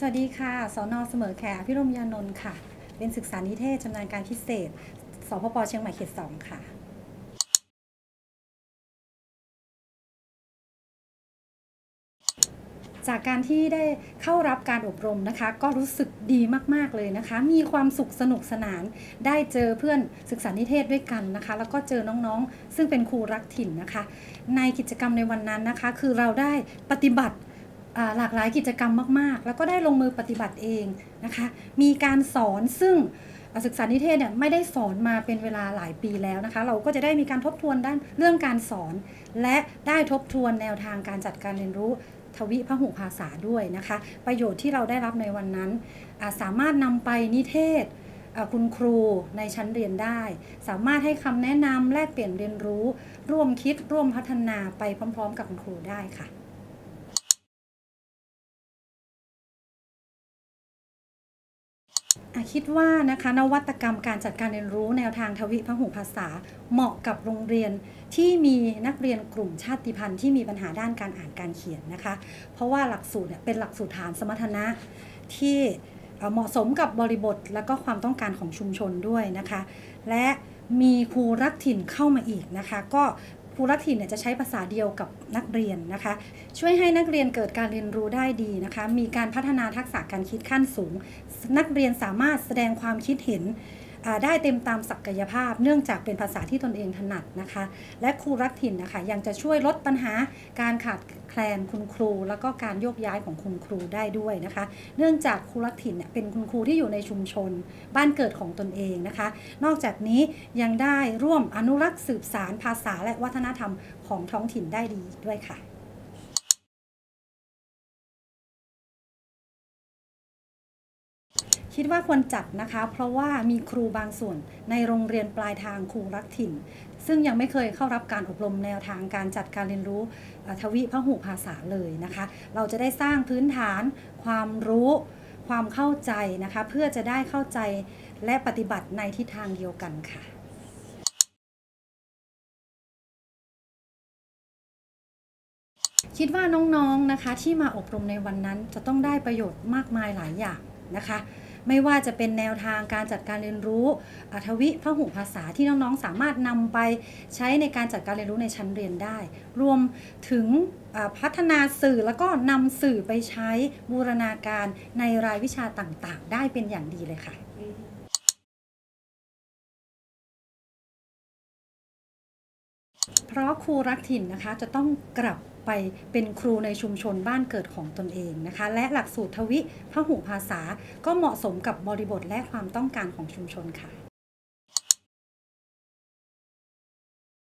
สวัสดีค่ะสอนอเสมอแขพิรมยานนท์ค่ะ เป็นศึกษานิเทศชำนาญการพิเศษ สพปเชียงใหม่เขตสองค่ะจากการที่ได้เข้ารับการอบรมนะคะ ก็รู้สึกดีมาก ๆ เลยนะคะ มีความสุขสนุกสนาน ได้เจอเพื่อนศึกษานิเทศด้วยกันนะคะ แล้วก็เจอน้องๆ ซึ่งเป็นครูรักถิ่นนะคะ ในกิจกรรมในวันนั้นนะคะ คือเราได้ปฏิบัติ หลากหลายกิจกรรมมาก ๆ แล้วก็ได้ลงมือปฏิบัติเองนะคะ มีการสอนซึ่งศึกษานิเทศเนี่ยไม่ได้สอนมาเป็นเวลาหลายปีแล้วนะคะ เราก็จะได้มีการทบทวนด้านเรื่องการสอน และได้ทบทวนแนวทางการจัดการเรียนรู้ทวิพหุภาษาด้วยนะคะ ประโยชน์ที่เราได้รับในวันนั้น สามารถนำไปนิเทศคุณครูในชั้นเรียนได้ สามารถให้คำแนะนำแลกเปลี่ยนเรียนรู้ ร่วมคิดร่วมพัฒนาไปพร้อม ๆ กับคุณครูได้ค่ะ คิดว่านะคะนวัตกรรมการจัดการเรียนรู้แนวทางทวิพหุภาษา เหมาะกับโรงเรียนที่มีนักเรียนกลุ่มชาติพันธุ์ที่มีปัญหาด้านการอ่านการเขียนนะคะ เพราะว่าหลักสูตรเป็นหลักสูตรฐานสมรรถนะที่เอ่อเหมาะสมกับบริบทและก็ความต้องการของชุมชนด้วยนะคะ และมีครูรักถิ่นเข้ามาอีกนะคะ ก็ ครูรัฐถิ่นเนี่ยจะใช้ภาษาเดียวกับนักเรียนนะคะ ช่วยให้นักเรียนเกิดการเรียนรู้ได้ดีนะคะ มีการพัฒนาทักษะการคิดขั้นสูง นักเรียนสามารถแสดงความคิดเห็น ได้เต็มตามศักยภาพ เนื่องจากเป็นภาษาที่ตนเองถนัดนะคะ และครูรักถิ่นนะคะยังจะช่วยลดปัญหาการขาดแคลนคุณครู แล้วก็การโยกย้ายของคุณครูได้ด้วยนะคะ เนื่องจากครูรักถิ่นเนี่ยเป็นคุณครูที่อยู่ในชุมชน บ้านเกิดของตนเองนะคะ นอกจากนี้ยังได้ร่วมอนุรักษ์สืบสารภาษาและวัฒนธรรมของท้องถิ่นได้ดีด้วยค่ะ คิดว่าควรจัดนะคะ เพราะว่ามีครูบางส่วนในโรงเรียนปลายทางครูรักถิ่น ซึ่งยังไม่เคยเข้ารับการอบรมแนวทางการจัดการเรียนรู้ทวิพหุภาษาเลยนะคะ เราจะได้สร้างพื้นฐาน ความรู้ความเข้าใจนะคะ เพื่อจะได้เข้าใจและปฏิบัติในทิศทางเดียวกันค่ะคิดว่าน้องๆนะคะที่มาอบรมในวันนั้นจะต้องได้ประโยชน์มากมายหลายอย่างนะคะ ไม่ว่าจะเป็นแนวทางการจัดการเรียนรู้อัธวิพหุภาษาที่น้องๆ สามารถนำไปใช้ในการจัดการเรียนรู้ในชั้นเรียนได้ รวมถึงพัฒนาสื่อแล้วก็นำสื่อไปใช้บูรณาการในรายวิชาต่างๆ ได้เป็นอย่างดีเลยค่ะเพราะครูรักถิ่นนะคะจะต้องกลับ ไปเป็นครูในชุมชนบ้านเกิดของตนเองนะคะ และหลักสูตรทวิพหุภาษาก็เหมาะสมกับบริบทและความต้องการของชุมชนค่ะ